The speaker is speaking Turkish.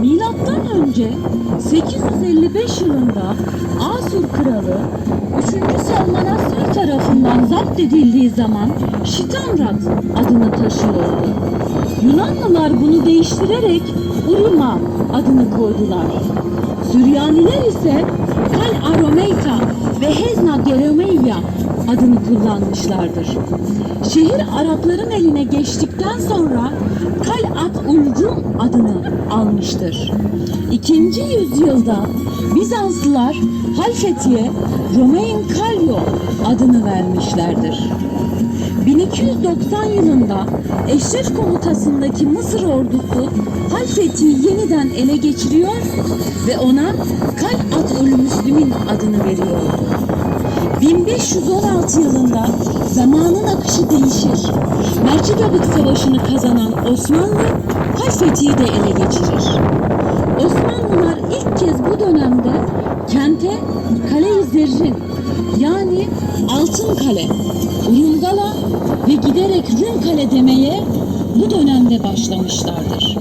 Milattan önce 855 yılında Asur kralı 3. Salmanasar tarafından zapt edildiği zaman Şitamrat adını taşıyordu. Yunanlılar bunu değiştirerek Urima adını koydular. Süryaniler ise Kal Aromeita ve Hezna adını kullanmışlardır. Şehir Arapların eline geçtikten sonra Kalat Ulcum adını almıştır. İkinci yüzyılda Bizanslılar Halfeti'ye Romain Kalyo adını vermişlerdir. 1290 yılında Eşref komutasındaki Mısır ordusu Halfeti'yi yeniden ele geçiriyor ve ona Kalat-ül Müslümin adını veriyordu. 1516 yılında zamanın akışı değişir. Mercigabık Savaşı'nı kazanan Osmanlı Halfeti'yi de ele geçirir. Osmanlılar ilk kez bu dönemde kente Kale-i Zerrin yani Altın Kale, Urungala ve giderek Rum Kale demeye bu dönemde başlamışlardır.